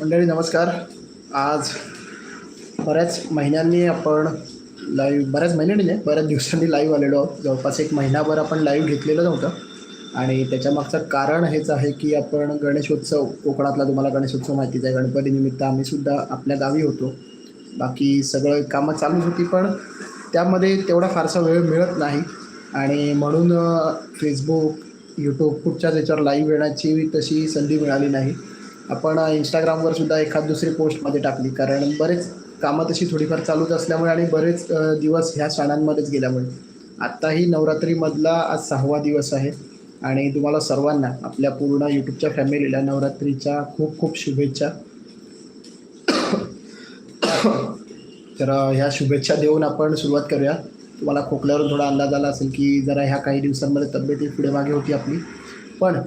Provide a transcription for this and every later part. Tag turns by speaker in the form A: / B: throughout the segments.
A: मंडळी नमस्कार. आज बऱ्याच महिन्यांनी आपण लाईव्ह बऱ्याच महिन्यांनी नाही बऱ्याच दिवसांनी लाईव्ह आलेलो आहोत. जवळपास एक महिनाभर आपण लाईव्ह घेतलेलं नव्हतं. आणि त्याच्यामागचं कारण हेच आहे की आपण गणेशोत्सव कोकणातला तुम्हाला गणेशोत्सव माहितीच आहे. गणपतीनिमित्त आम्हीसुद्धा आपल्या गावी होतो. बाकी सगळं कामं चालूच होती पण त्यामध्ये तेवढा फारसा वेळ मिळत नाही. आणि म्हणून फेसबुक यूट्यूब कुठच्याच याच्यावर लाईव्ह येण्याची तशी संधी मिळाली नाही. आपण इंस्टाग्रामवर सुद्धा एखाद दुसरी पोस्टमध्ये टाकली. कारण बरेच कामं तशी थोडीफार चालूच असल्यामुळे आणि बरेच दिवस ह्या सणांमध्येच गेल्यामुळे. आत्ताही नवरात्रीमधला आज सहावा दिवस आहे. आणि तुम्हाला सर्वांना आपल्या पूर्ण यूट्यूबच्या फॅमिलीला नवरात्रीच्या खूप खूप शुभेच्छा. तर ह्या शुभेच्छा देऊन आपण सुरुवात करूया. तुम्हाला खोकल्यावरून थोडा अंदाज आला असेल की जरा ह्या काही दिवसांमध्ये तब्येती पुढे मागे होती आपली. पण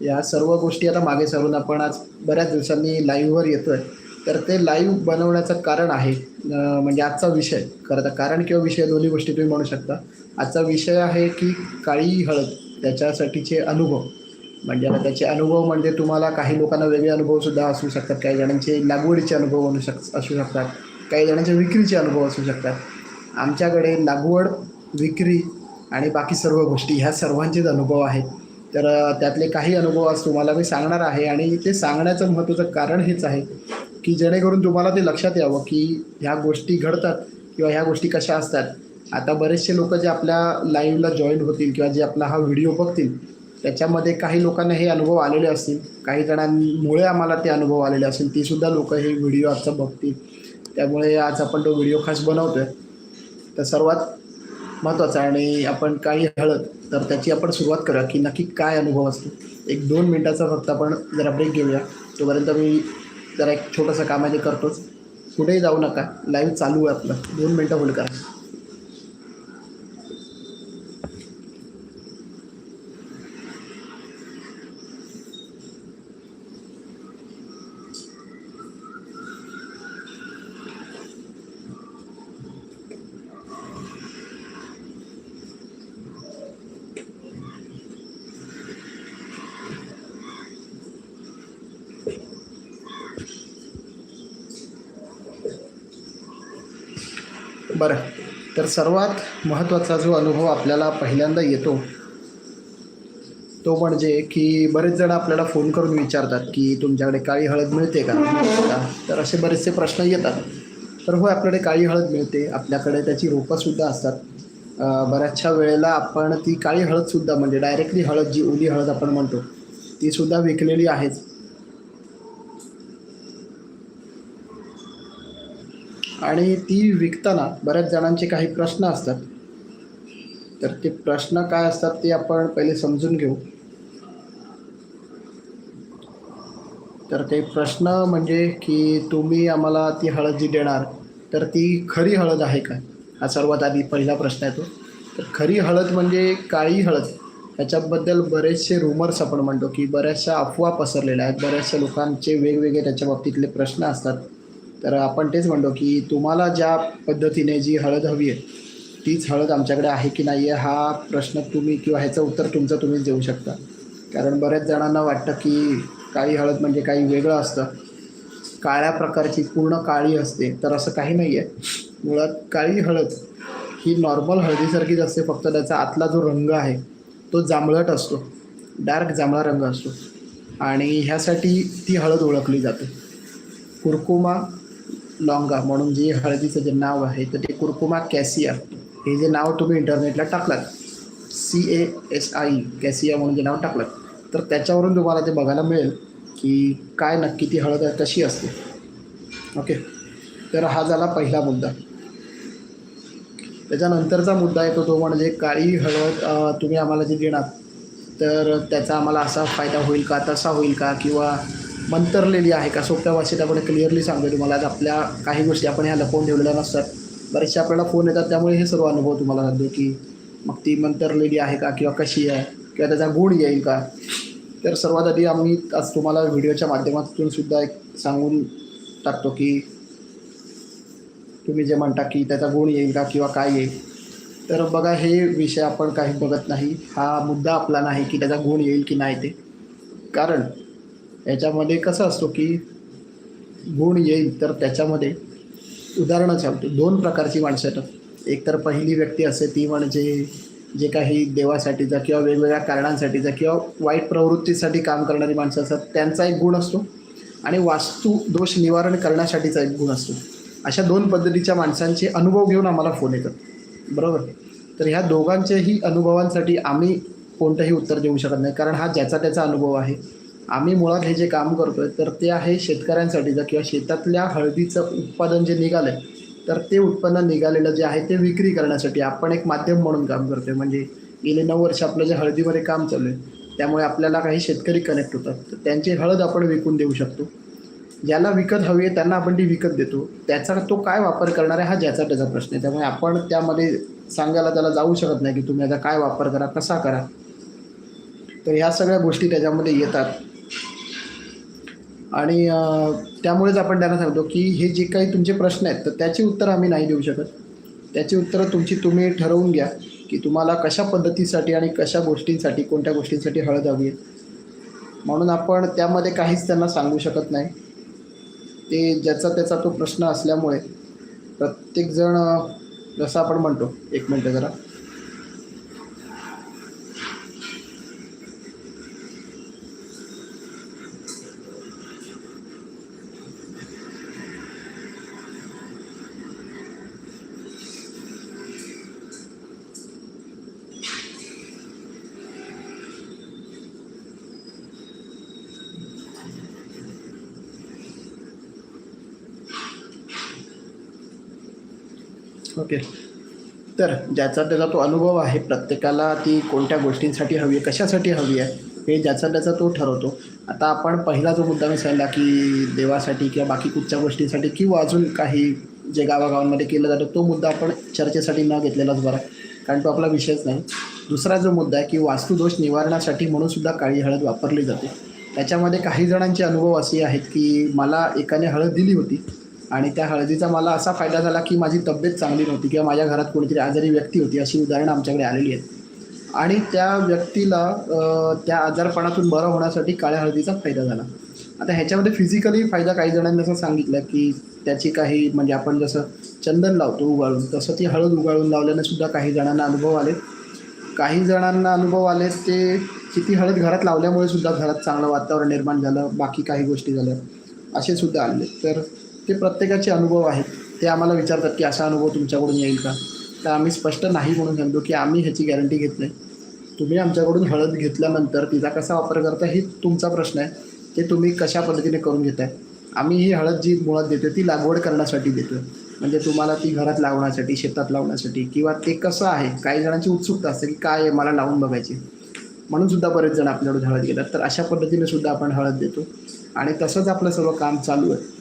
A: या सर्व गोष्टी आता मागे सरून आपण आज बऱ्याच दिवसांनी लाईव्हवर येतो आहे तर ते लाईव्ह बनवण्याचं कारण आहे म्हणजे आजचा विषय. खरं तर कारण किंवा विषय दोन्ही गोष्टी तुम्ही म्हणू शकता. आजचा विषय आहे की काळी हळद त्याच्यासाठीचे अनुभव. म्हणजे आता त्याचे अनुभव म्हणजे तुम्हाला काही लोकांना वेगळे अनुभवसुद्धा असू शकतात. काही जणांचे लागवडीचे अनुभव असू शक असू शकतात. काही जणांचे विक्रीचे अनुभव असू शकतात. आमच्याकडे लागवड विक्री आणि बाकी सर्व गोष्टी ह्या सर्वांचेच अनुभव आहेत. तर त्यातले काही अनुभव आज तुम्हाला मी सांगणार आहे आणि ते सांगण्याचं महत्त्वाचं कारण हेच आहे की जेणेकरून तुम्हाला ते लक्षात यावं की ह्या गोष्टी घडतात किंवा ह्या गोष्टी कशा असतात. आता बरेचसे लोक जे आपल्या लाईव्हला जॉईन होतील किंवा जे आपला हा व्हिडिओ बघतील त्याच्यामध्ये काही लोकांना हे अनुभव आलेले असतील. काही जणांमुळे आम्हाला ते अनुभव आलेले असतील. तीसुद्धा लोक हे व्हिडिओ आजचा बघतील. त्यामुळे आज आपण तो व्हिडिओ खास बनवतोय. तर सर्वात महत्त्वाचं आणि आपण काही हळद तर त्याची आपण सुरुवात करूया की नक्की काय अनुभव असतो. एक दोन मिनटाचा फक्त आपण जरा ब्रेक घेऊया. तोपर्यंत मी जरा एक छोटंसं काम आहे ते करतोच. कुठेही जाऊ नका. लाईव्ह चालू आहे आपलं. दोन मिनटं होल्ड करा. बरं. तर सर्वात महत्त्वाचा जो अनुभव आपल्याला पहिल्यांदा येतो तो म्हणजे की बरेच जण आपल्याला फोन करून विचारतात की तुमच्याकडे काळी हळद मिळते का? तर असे बरेचसे प्रश्न येतात. तर होय आपल्याकडे काळी हळद मिळते. आपल्याकडे त्याची रोपंसुद्धा असतात. बऱ्याचशा वेळेला आपण ती काळी हळदसुद्धा म्हणजे डायरेक्टली हळद जी ओली हळद आपण म्हणतो तीसुद्धा विकलेली आहेच. आणि ती विकताना बऱ्याच जणांचे काही प्रश्न असतात. तर ते प्रश्न काय असतात ते आपण पहिले समजून घेऊ. तर ते प्रश्न म्हणजे की तुम्ही आम्हाला ती हळद जी देणार तर ती खरी हळद आहे का? हा सर्वात आधी पहिला प्रश्न येतो. तर खरी हळद म्हणजे काळी हळद. ह्याच्याबद्दल बरेचसे रुमर्स आपण म्हणतो की बऱ्याचशा अफवा पसरलेल्या आहेत. बऱ्याचशा लोकांचे वेगवेगळे त्याच्या बाबतीतले प्रश्न असतात. तर आपण तेच म्हणतो की तुम्हाला ज्या पद्धतीने जी हळद हवी आहे तीच हळद आमच्याकडे आहे की नाही आहे हा प्रश्न तुम्ही किंवा ह्याचं उत्तर तुमचं तुम्हीच देऊ शकता. कारण बऱ्याच जणांना वाटतं की काळी हळद म्हणजे काही वेगळं असतं. काळ्या प्रकारची पूर्ण काळी असते तर असं काही नाही आहे मुळात काळी हळद ही नॉर्मल हळदीसारखीच असते फक्त त्याचा आतला जो रंग आहे तो जांभळट असतो. डार्क जांभळा रंग असतो. आणि ह्यासाठी ती हळद ओळखली जाते. कुरकुमा लॉंगा म्हणून जे हळदीचं जे नाव आहे तर ते कुर्कुमा कॅसिया हे जे नाव तुम्ही इंटरनेटला टाकलात C A S I cassia म्हणून जे नाव टाकलं तर त्याच्यावरून तुम्हाला ते बघायला मिळेल की काय नक्की ती हळद आहे कशी असते. ओके? तर हा झाला पहिला मुद्दा. त्याच्यानंतरचा मुद्दा येतो तो म्हणजे काळी हळद तुम्ही आम्हाला जे देणार तर त्याचा आम्हाला असा फायदा होईल का तसा होईल का किंवा मंतरलेली आहे का? सोप्या भाषेत आपण क्लिअरली सांगतो तुम्हाला. आज आपल्या काही गोष्टी आपण ह्या लपवून ठेवलेल्या नसतात. बरेचसे आपल्याला फोन येतात त्यामुळे हे सर्व अनुभव तुम्हाला सांगतो की मग ती मंतरलेली आहे का किंवा कशी आहे? किंवा त्याचा गुण येईल का? तर सर्वात आधी आम्ही आज तुम्हाला व्हिडिओच्या माध्यमातून सुद्धा एक सांगून टाकतो की तुम्ही जे म्हणता की त्याचा गुण येईल का किंवा काय येईल. तर बघा हे विषय आपण काही बघत नाही. हा मुद्दा आपला नाही की त्याचा गुण येईल की नाही ते. कारण याच्यामध्ये कसं असतो की गुण येईल तर त्याच्यामध्ये उदाहरणं सांगतो. दोन प्रकारची माणसं येतात. एक तर पहिली व्यक्ती असते ती म्हणजे जे काही देवासाठीचा किंवा वेगवेगळ्या कारणांसाठीचा किंवा वाईट प्रवृत्तीसाठी काम करणारी माणसं असतात त्यांचा एक गुण असतो आणि वास्तू दोष निवारण करण्यासाठीचा एक गुण असतो. अशा दोन पद्धतीच्या माणसांचे अनुभव घेऊन आम्हाला फोन येतात. बरोबर? तर ह्या दोघांच्याही अनुभवांसाठी आम्ही कोणतंही उत्तर देऊ शकत नाही कारण हा ज्याचा त्याचा अनुभव आहे. आम्ही मुळात हे जे काम करतोय तर ते आहे शेतकऱ्यांसाठीचं किंवा शेतातल्या हळदीचं उत्पादन जे निघालं आहे तर ते उत्पन्न निघालेलं जे आहे ते विक्री करण्यासाठी आपण एक माध्यम म्हणून काम करतोय. म्हणजे गेले नऊ वर्ष आपलं जे हळदीमध्ये काम चालू आहे त्यामुळे आपल्याला काही शेतकरी कनेक्ट होतात. तर त्यांची हळद आपण विकून देऊ शकतो. ज्याला विकत हवी आहे त्यांना आपण ती विकत देतो. त्याचा तो काय वापर करणार आहे हा ज्याचा त्याचा प्रश्न आहे. त्यामुळे आपण त्यामध्ये सांगायला त्याला जाऊ शकत नाही की तुम्ही याचा काय वापर करा कसा करा. तर ह्या सगळ्या गोष्टी त्याच्यामध्ये येतात. आणि त्यामुळेच आपण त्यांना सांगतो की हे जे काही तुमचे प्रश्न आहेत तर त्याची उत्तरं आम्ही नाही देऊ शकत. त्याची उत्तरं तुमची तुम्ही ठरवून घ्या की तुम्हाला कशा पद्धतीसाठी आणि कशा गोष्टींसाठी कोणत्या गोष्टींसाठी हळद हवी आहे. म्हणून आपण त्यामध्ये काहीच त्यांना सांगू शकत नाही. ते ज्याचा त्याचा तो प्रश्न असल्यामुळे प्रत्येकजण जसं आपण म्हणतो एक मिनटं जरा. ओके. तर ज्याचा त्याचा तो अनुभव आहे प्रत्येकाला ती कोणत्या गोष्टींसाठी हवी आहे कशासाठी हवी आहे हे ज्याचा त्याचा तो ठरवतो. आता आपण पहिला जो मुद्दा मी सांगितला की देवासाठी किंवा बाकी कुठच्या गोष्टींसाठी किंवा अजून काही जे गावागावांमध्ये केलं जातं तो मुद्दा आपण चर्चेसाठी न घेतलेलाच बरा. कारण तो आपला विषयच नाही. दुसरा जो मुद्दा आहे की वास्तुदोष निवारणासाठी म्हणून सुद्धा काळी हळद वापरली जाते. त्याच्यामध्ये काही जणांचे अनुभव असे आहेत की मला एकाने हळद दिली होती. आणि त्या हळदीचा मला असा फायदा झाला की माझी तब्येत चांगली नव्हती किंवा माझ्या घरात कोणीतरी आजारी व्यक्ती होती अशी उदाहरणं आमच्याकडे आलेली आहेत. आणि त्या व्यक्तीला त्या आजारपणातून बरं होण्यासाठी काळ्या हळदीचा फायदा झाला. आता ह्याच्यामध्ये फिजिकली फायदा काही जणांनी असं सांगितलं की त्याची काही म्हणजे आपण जसं चंदन लावतो उगाळून तसं ती हळद उगाळून लावल्याने सुद्धा काही जणांना अनुभव आले. काही जणांना अनुभव आले ते किती हळद घरात लावल्यामुळे सुद्धा घरात चांगलं वातावरण निर्माण झालं बाकी काही गोष्टी झाल्या असे सुद्धा आले. तर ते प्रत्येकाचे अनुभव आहेत. ते आम्हाला विचारतात की असा अनुभव तुमच्याकडून येईल का? तर आम्ही स्पष्ट नाही म्हणून सांगतो की आम्ही ह्याची गॅरंटी घेत नाही. तुम्ही आमच्याकडून हळद घेतल्यानंतर तिचा कसा वापर करता हे तुमचा प्रश्न आहे. ते तुम्ही कशा पद्धतीने करून घेताय? आम्ही ही हळद जी मुळात देतो ती लागवड करण्यासाठी देतो म्हणजे तुम्हाला ती घरात लावण्यासाठी शेतात लावण्यासाठी किंवा ते कसं आहे काही जणांची उत्सुकता असते की काय आहे मला लावून बघायची. म्हणून सुद्धा बरेच जण आपल्याकडून हळद घेतात. तर अशा पद्धतीने सुद्धा आपण हळद देतो. आणि तसंच आपलं सर्व काम चालू आहे.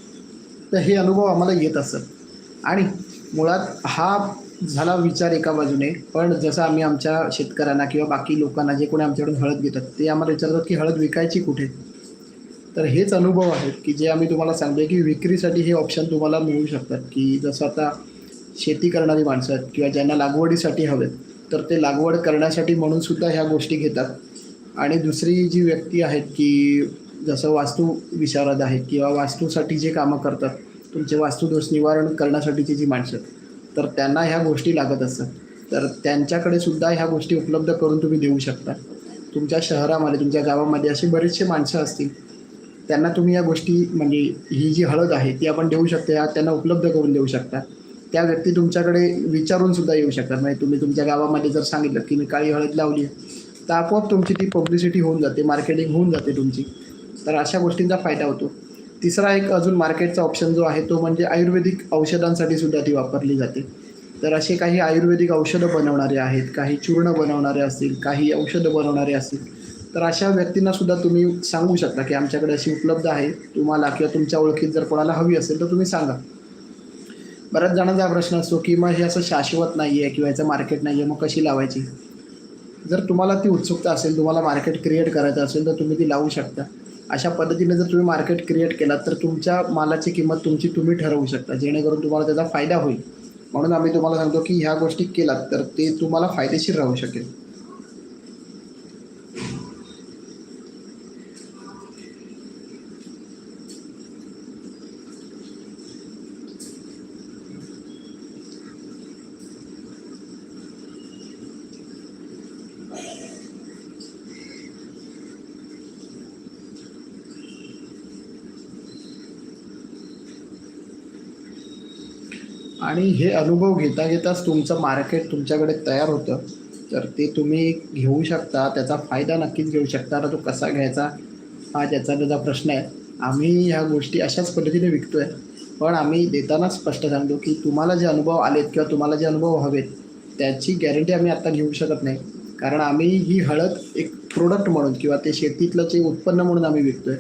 A: तर हे अनुभव आम्हाला येत असत. आणि मुळात हा झाला विचार एका बाजूने. पण जसं आम्ही आमच्या शेतकऱ्यांना किंवा बाकी लोकांना जे कोणी आमच्याकडून हळद घेतात ते आम्हाला विचारतात की हळद विकायची कुठे? तर हेच अनुभव आहेत की जे आम्ही तुम्हाला सांगतोय की विक्रीसाठी हे ऑप्शन तुम्हाला मिळू शकतात. की जसं आता शेती करणारी माणसं आहेत किंवा ज्यांना लागवडीसाठी हवेत तर ते लागवड करण्यासाठी म्हणून सुद्धा ह्या गोष्टी घेतात. आणि दुसरी जी व्यक्ती आहेत की जसं वास्तू विशारद आहेत किंवा वास्तूसाठी जे कामं करतात तुमचे वास्तुदोष निवारण करण्यासाठीची जी माणसं तर त्यांना ह्या गोष्टी लागत असतात. तर त्यांच्याकडे सुद्धा ह्या गोष्टी उपलब्ध करून तुम्ही देऊ शकता. तुमच्या शहरामध्ये तुमच्या गावामध्ये असे बरेचसे माणसं असतील त्यांना तुम्ही या गोष्टी म्हणजे ही जी हळद आहे ती आपण देऊ शकतो या त्यांना उपलब्ध करून देऊ शकता. त्या व्यक्ती तुमच्याकडे विचारून सुद्धा येऊ शकतात. म्हणजे तुम्ही तुमच्या गावामध्ये जर सांगितलं की मी काळी हळद लावली आहे तर आपोआप तुमची ती पब्लिसिटी होऊन जाते मार्केटिंग होऊन जाते तुमची. तर अशा गोष्टींचा फायदा होतो. तिसरा एक अजून मार्केटचा ऑप्शन जो आहे तो म्हणजे आयुर्वेदिक औषधांसाठी सुद्धा ती वापरली जाते. तर असे काही आयुर्वेदिक औषधं बनवणारे आहेत काही चूर्ण बनवणारे असतील काही औषधं बनवणारे असतील तर अशा व्यक्तींना सुद्धा तुम्ही सांगू शकता की आमच्याकडे अशी उपलब्ध आहे. तुम्हाला किंवा तुमच्या ओळखीत जर कोणाला हवी असेल तर तुम्ही सांगा. बऱ्याच जणांचा प्रश्न असतो की मग हे असं शाश्वत नाही आहे किंवा याचं मार्केट नाही आहे मग कशी लावायची? जर तुम्हाला ती उत्सुकता असेल तुम्हाला मार्केट क्रिएट करायचं असेल तर तुम्ही ती लावू शकता. अशा पद्धतीने जर तुम्ही मार्केट क्रिएट केलात तर तुमच्या मालाची किंमत तुमची तुम्ही ठरवू शकता जेणेकरून तुम्हाला त्याचा फायदा होईल. म्हणून आम्ही तुम्हाला सांगतो की ह्या गोष्टी केलात तर ते तुम्हाला फायदेशीर राहू शकेल. आणि हे अनुभव घेता घेताच तुमचं मार्केट तुमच्याकडे तयार होतं. तर ते तुम्ही घेऊ शकता त्याचा फायदा नक्कीच घेऊ शकता. तो कसा घ्यायचा हा त्याचा त्याचा प्रश्न आहे. आम्ही ह्या गोष्टी अशाच पद्धतीने विकतोय. पण आम्ही देतानाच स्पष्ट सांगतो की तुम्हाला जे अनुभव आलेत किंवा तुम्हाला जे अनुभव हवेत त्याची गॅरंटी आम्ही आत्ता घेऊ शकत नाही. कारण आम्ही ही हळद एक प्रोडक्ट म्हणून किंवा ते शेतीतलं जे उत्पन्न म्हणून आम्ही विकतोय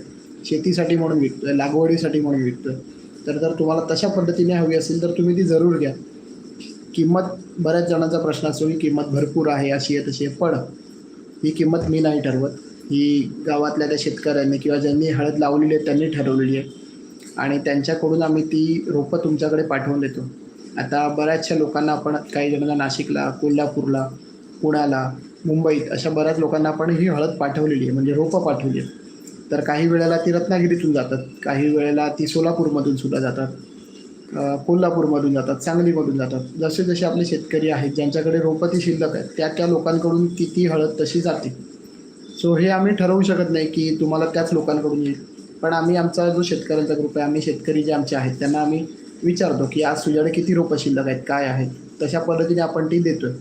A: शेतीसाठी म्हणून विकतोय लागवडीसाठी म्हणून विकतोय तर जर तुम्हाला तशा पद्धतीने हवी असेल तर तुम्ही ती जरूर घ्या. किंमत बऱ्याच जणांचा प्रश्न असतो की किंमत भरपूर आहे अशी आहे तशी आहे. पण ही किंमत मी नाही ठरवत. ही गावातल्या त्या शेतकऱ्यांनी किंवा ज्यांनी हळद लावलेली आहे त्यांनी ठरवलेली आहे. आणि त्यांच्याकडून आम्ही ती रोपं तुमच्याकडे पाठवून देतो. आता बऱ्याचशा लोकांना आपण काही जणांना नाशिकला कोल्हापूरला पुण्याला मुंबईत अशा बऱ्याच लोकांना आपण ही हळद पाठवलेली आहे म्हणजे रोपं पाठवली आहे तर काही वेळेला ती रत्नागिरीतून जातात काही वेळेला ती सोलापूरमधून सुद्धा जातात कोल्हापूरमधून जातात सांगलीमधून जातात. जसे जसे आपले शेतकरी आहेत ज्यांच्याकडे रोपती शिल्लक आहेत त्या त्या लोकांकडून किती हळद तशी जाते. सो हे आम्ही ठरवू शकत नाही की तुम्हाला त्याच लोकांकडून येईल. पण आम्ही आमचा जो शेतकऱ्यांचा ग्रुप आहे आम्ही शेतकरी जे आमचे आहेत त्यांना आम्ही विचारतो की आज तुझ्याकडे किती रोपं शिल्लक आहेत काय आहेत? तशा पद्धतीने आपण ती देतोय.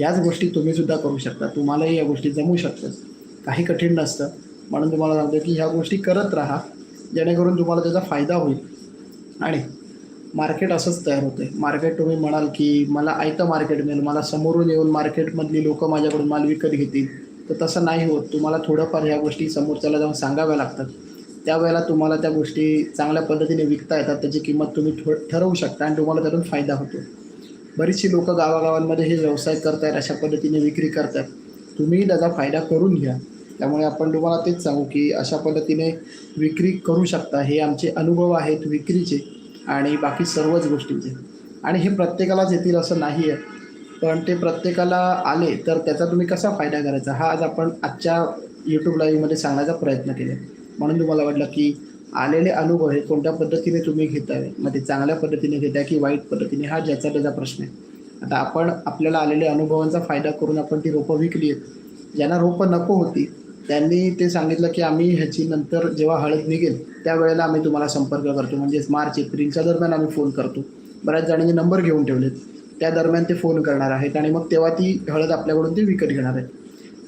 A: याच गोष्टी तुम्ही सुद्धा करू शकता. तुम्हालाही या गोष्टी जमू शकतात. काही कठीण नसतं. म्हणून तुम्हाला सांगतो की ह्या गोष्टी करत राहा. जेणेकरून तुम्हाला त्याचा फायदा होईल. आणि मार्केट असंच तयार होते मार्केट तुम्ही म्हणाल की मला आयतं मार्केट मिळेल. मला समोरून येऊन मार्केटमधली लोक माझ्याकडून माल विकत घेतील. तर तसं नाही होत. तुम्हाला थोडंफार ह्या गोष्टी समोरच्याला जाऊन सांगाव्या लागतात. त्यावेळेला तुम्हाला त्या गोष्टी चांगल्या पद्धतीने विकता येतात. त्याची किंमत तुम्ही ठो ठरवू शकता आणि तुम्हाला त्यातून फायदा होतो. बरीचशी लोक गावागावांमध्ये हे व्यवसाय करतायत अशा पद्धतीने विक्री करतात तुम्ही त्याचा फायदा करून घ्या. त्यामुळे आपण तुम्हाला तेच सांगू की अशा पद्धतीने विक्री करू शकता. हे आमचे अनुभव आहेत विक्रीचे आणि बाकी सर्वच गोष्टींचे. आणि हे प्रत्येकालाच येतील असं नाही आहे पण ते प्रत्येकाला आले तर त्याचा तुम्ही कसा फायदा करायचा? हा आज आपण आजच्या यूट्यूब लाईव्हमध्ये सांगण्याचा प्रयत्न केला म्हणून तुम्हाला वाटलं की आलेले अनुभव हे कोणत्या पद्धतीने तुम्ही घेताय? मग ते चांगल्या पद्धतीने घेताय की वाईट पद्धतीने? हा ज्याचा त्याचा प्रश्न आहे. आता आपण आपल्याला आलेल्या अनुभवांचा फायदा करून आपण ती रोपं विकली आहेत. ज्यांना रोपं नको होती त्यांनी ते सांगितलं की आम्ही ह्याची नंतर जेव्हा हळद निघेल त्यावेळेला आम्ही तुम्हाला संपर्क करतो. म्हणजेच मार्च एप्रिलच्या दरम्यान आम्ही फोन करतो. बऱ्याच जणांनी नंबर घेऊन ठेवलेत. त्या दरम्यान ते फोन करणार आहेत आणि मग तेव्हा ती हळद आपल्याकडून ते विकत घेणार आहेत.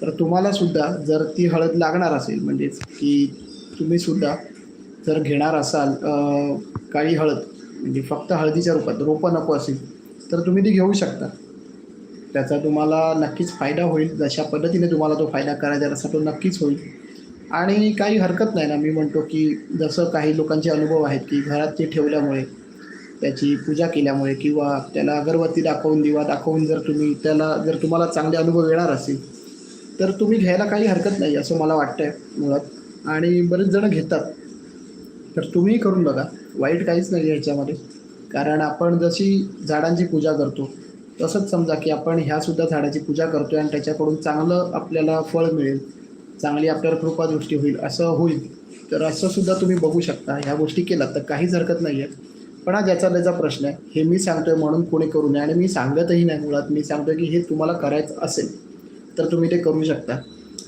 A: तर तुम्हाला सुद्धा जर ती हळद लागणार असेल म्हणजेच की तुम्ही सुद्धा जर घेणार असाल काळी हळद म्हणजे फक्त हळदीच्या रूपात रोपं नको असेल तर तुम्ही ती घेऊ शकता. त्याचा तुम्हाला नक्कीच फायदा होईल. जशा पद्धतीने तुम्हाला तो फायदा करायचा आहे तसा तो नक्कीच होईल. आणि काही हरकत नाही ना मी म्हणतो की जसं काही लोकांचे अनुभव आहेत की घरात ते ठेवल्यामुळे त्याची पूजा केल्यामुळे किंवा त्याला अगरबत्ती दाखवून दिवा दाखवून जर तुम्ही त्याला जर तुम्हाला चांगले अनुभव येणार असेल तर तुम्ही घ्यायला काही हरकत नाही असं मला वाटतं आहे मुळात. आणि बरेच जण घेतात. तर तुम्ही करून बघा. वाईट काहीच नाही ह्याच्यामध्ये कारण आपण जशी झाडांची पूजा करतो तसंच समजा की आपण ह्या सुद्धा झाडाची पूजा करतोय आणि त्याच्याकडून चांगलं आपल्याला फळ मिळेल चांगली आपल्याला कृपादृष्टी होईल असं होईल तर असं सुद्धा तुम्ही बघू शकता. ह्या गोष्टी केल्यात तर काहीच हरकत नाही आहे पण हा ज्याचा त्याचा प्रश्न आहे. हे मी सांगतोय म्हणून कोणी करू नये आणि मी सांगतही नाही मुळात. मी सांगतोय की हे तुम्हाला करायचं असेल तर तुम्ही ते करू शकता.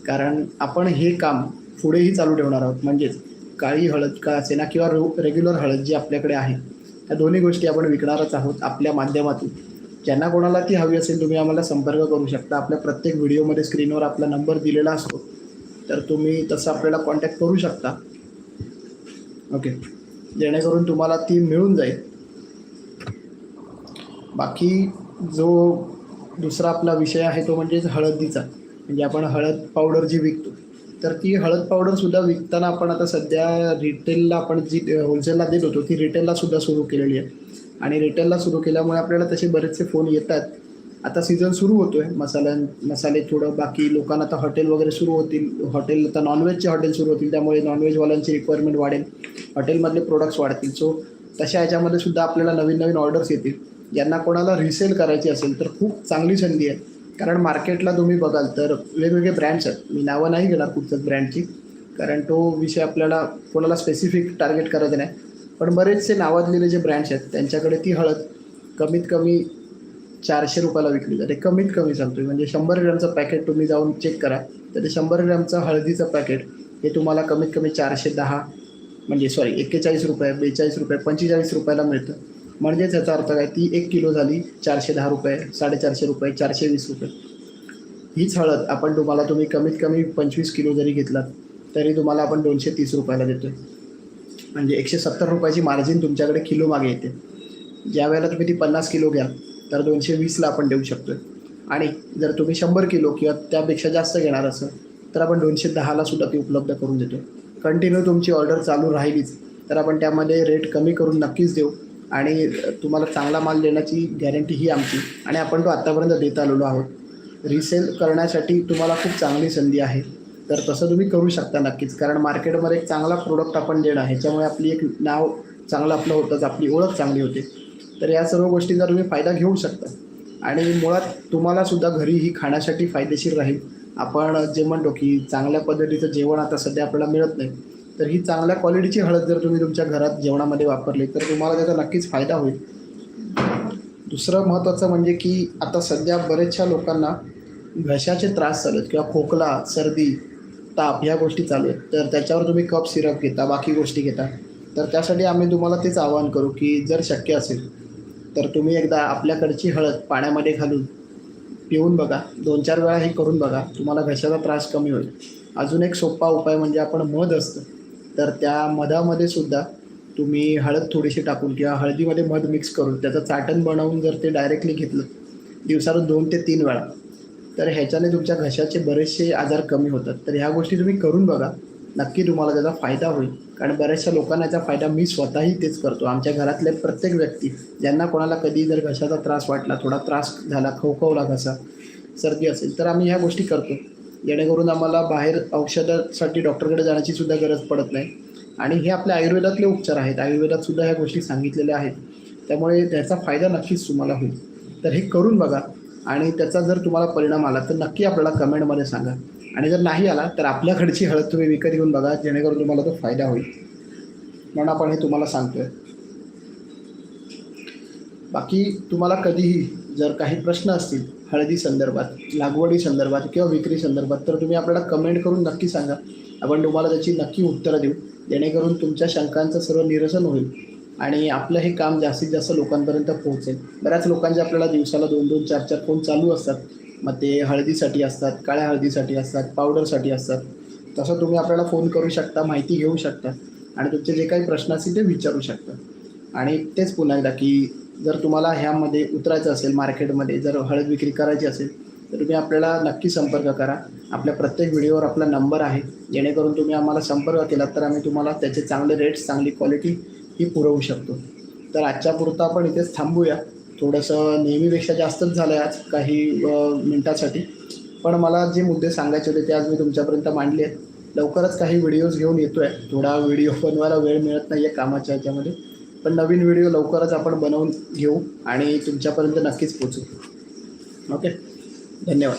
A: कारण आपण हे काम पुढेही चालू ठेवणार आहोत. म्हणजेच काळी हळद का असेना किंवा रेग्युलर हळद जी आपल्याकडे आहे त्या दोन्ही गोष्टी आपण विकणारच आहोत आपल्या माध्यमातून. ज्यांना कोणाला ती हवी असेल तुम्ही आम्हाला संपर्क करू शकता. आपल्या प्रत्येक व्हिडिओमध्ये स्क्रीनवर आपला नंबर दिलेला असतो. तर तुम्ही तसं आपल्याला कॉन्टॅक्ट करू शकता. ओके जेणेकरून तुम्हाला ती मिळून जाईल. बाकी जो दुसरा आपला विषय आहे तो म्हणजेच हळदीचा. म्हणजे आपण हळद पावडर जी विकतो तर ती हळद पावडरसुद्धा विकताना आपण आता सध्या रिटेलला आपण जी होलसेलला देत होतो ती रिटेललासुद्धा सुरू केलेली आहे. आणि रिटेलला सुरू केल्यामुळे आपल्याला तसे बरेचसे फोन येतात. आता सीझन सुरू होतोय. मसाल्या मसाले थोडं बाकी लोकांना आता हॉटेल वगैरे सुरू होतील. हॉटेल आता नॉनव्हेजचे हॉटेल सुरू होतील त्यामुळे नॉनव्हेजवाल्यांची रिक्वायरमेंट वाढेल. हॉटेलमधले प्रोडक्ट्स वाढतील. सो तशा ह्याच्यामध्ये सुद्धा आपल्याला नवीन नवीन ऑर्डर्स येतील. ज्यांना कोणाला रिसेल करायची असेल तर खूप चांगली संधी आहे. कारण मार्केटला तुम्ही बघाल तर वेगवेगळे ब्रँड्स आहेत. मी नावं नाही घेणार कुठच्याच ब्रँडची कारण तो विषय आपल्याला कोणाला स्पेसिफिक टार्गेट करायचा नाही. पण बरेचसे नावाजलेले जे ब्रँड्स आहेत त्यांच्याकडे ती हळद कमीत कमी चारशे रुपयाला विकली जाते. कमीत कमी सांगतोय. म्हणजे शंभर ग्रॅमचं पॅकेट तुम्ही जाऊन चेक करा. तर ते शंभर ग्रॅमचं हळदीचं पॅकेट हे तुम्हाला कमीत कमी चारशे दहा म्हणजे सॉरी एक्केचाळीस रुपये बेचाळीस रुपये पंचेचाळीस रुपयाला मिळतं. म्हणजेच याचा अर्थ काय? ती एक किलो झाली चारशे दहा रुपये साडेचारशे रुपये चारशे वीस रुपये. हीच हळद आपण तुम्हाला तुम्ही कमीत कमी पंचवीस किलो जरी घेतलात तरी तुम्हाला आपण दोनशे तीस रुपयाला देतोय. म्हणजे एकशे सत्तर रुपयाची मार्जिन तुमच्याकडे किलो मागे येते. ज्या वेळेला तुम्ही ती पन्नास किलो घ्या तर दोनशे वीसला आपण देऊ शकतो आणि जर तुम्ही शंभर किलो किंवा त्यापेक्षा जास्त घेणार असाल तर आपण दोनशे दहाला सुद्धा ती उपलब्ध करून देतो. कंटिन्यू तुमची ऑर्डर चालू राहिलीच तर आपण त्यामध्ये रेट कमी करून नक्कीच देऊ. आणि तुम्हाला चांगला माल देण्याची गॅरंटी ही आमची आणि आपण तो आत्तापर्यंत देत आलेलो आहोत. रिसेल करण्यासाठी तुम्हाला खूप चांगली संधी आहे. तर तसं तुम्ही करू शकता नक्कीच. कारण मार्केटमध्ये एक चांगला प्रोडक्ट आपण देणं ह्याच्यामुळे आपली एक नाव चांगलं आपलं होतंच. आपली ओळख चांगली होते. तर या सर्व गोष्टींचा तुम्ही फायदा घेऊ शकता. आणि मुळात तुम्हाला सुद्धा घरी ही खाण्यासाठी फायदेशीर राहील. आपण जे म्हणतो की चांगल्या पद्धतीचं जेवण आता सध्या आपल्याला मिळत नाही. तर ही चांगल्या क्वालिटीची हळद जर तुम्ही तुमच्या घरात जेवणामध्ये वापरली तर तुम्हाला त्याचा नक्कीच फायदा होईल. दुसरं महत्त्वाचं म्हणजे की आता सध्या बरेचशा लोकांना घशाचे त्रास चालू किंवा खोकला सर्दी ताप ह्या गोष्टी चालू आहेत. तर त्याच्यावर तुम्ही कप सिरप घेता बाकी गोष्टी घेता. तर त्यासाठी आम्ही तुम्हाला तेच आवाहन करू की जर शक्य असेल तर तुम्ही एकदा आपल्याकडची हळद पाण्यामध्ये घालून पिऊन बघा. दोन चार वेळा हे करून बघा. तुम्हाला घशाचा त्रास कमी होईल. अजून एक सोपा उपाय म्हणजे आपण मध असतं. तर त्या मधामध्ये सुद्धा तुम्ही हळद थोडीशी टाकून किंवा हळदीमध्ये मध मिक्स करून त्याचं चाटण बनवून जर ते डायरेक्टली घेतलं दिवसाला दोन ते तीन वेळा तर ह्याच्याने तुमच्या घशाचे बरेचसे आजार कमी होतात. तर ह्या गोष्टी तुम्ही करून बघा. नक्की तुम्हाला त्याचा फायदा होईल. कारण बऱ्याचशा लोकांना याचा फायदा मी स्वतःही तेच करतो. आमच्या घरातले प्रत्येक व्यक्ती ज्यांना कोणाला कधी जर घशाचा त्रास वाटला थोडा त्रास झाला खवखवला घसा सर्दी असेल तर आम्ही ह्या गोष्टी करतो. जेणेकरून आम्हाला बाहेर औषधासाठी डॉक्टरकडे जाण्याची सुद्धा गरज पडत नाही. आणि हे आपल्या आयुर्वेदातले उपचार आहेत. आयुर्वेदात सुद्धा ह्या गोष्टी सांगितलेल्या आहेत. त्यामुळे त्याचा फायदा नक्कीच तुम्हाला होईल. तर हे करून बघा. आणि त्याचा जर तुम्हाला परिणाम आला तर नक्की आपल्याला कमेंटमध्ये सांगा. आणि जर नाही आला तर आपल्याकडची हळद तुम्ही विकत घेऊन बघा जेणेकरून तुम्हाला तो फायदा होईल. म्हणून आपण हे तुम्हाला सांगतोय. बाकी तुम्हाला कधीही जर काही प्रश्न असतील हळदी संदर्भात लागवडी संदर्भात किंवा विक्री संदर्भात तर तुम्ही आपल्याला कमेंट करून नक्की सांगा. आपण तुम्हाला त्याची नक्की उत्तरं देऊ. जेणेकरून तुमच्या शंकांचं सर्व निरसन होईल. आणि आपलं हे काम जास्तीत जास्त लोकांपर्यंत पोहोचेल. बऱ्याच लोकांचे आपल्याला दिवसाला दोन दोन चार चार फोन चालू असतात. मग ते हळदीसाठी असतात काळ्या हळदीसाठी असतात पावडरसाठी असतात. तसं तुम्ही आपल्याला फोन करू शकता माहिती घेऊ शकता आणि तुमचे जे काही प्रश्न असतील ते विचारू शकता. आणि तेच पुन्हा एकदा की जर तुम्हाला ह्यामध्ये उतरायचं असेल मार्केटमध्ये जर हळद विक्री करायची असेल तर तुम्ही आपल्याला नक्की संपर्क करा. आपल्या प्रत्येक व्हिडिओवर आपला नंबर आहे. जेणेकरून तुम्ही आम्हाला संपर्क केलात तर आम्ही तुम्हाला त्याचे चांगले रेट्स चांगली क्वालिटी ही पुरवू शकतो. तर आजच्या पुरता आपण इथेच थांबूया. थोडंसं नेहमीपेक्षा जास्तच झालं आहे आज काही मिनटासाठी. पण मला जे मुद्दे सांगायचे होते ते आज मी तुमच्यापर्यंत मांडले आहेत. लवकरच काही व्हिडिओज घेऊन येतो आहे थोडा व्हिडिओ बनवायला वेळ मिळत नाही आहे कामाच्या ह्याच्यामध्ये. पण नवीन व्हिडिओ लवकरच आपण बनवून घेऊ आणि तुमच्यापर्यंत नक्कीच पोचू ओके? धन्यवाद.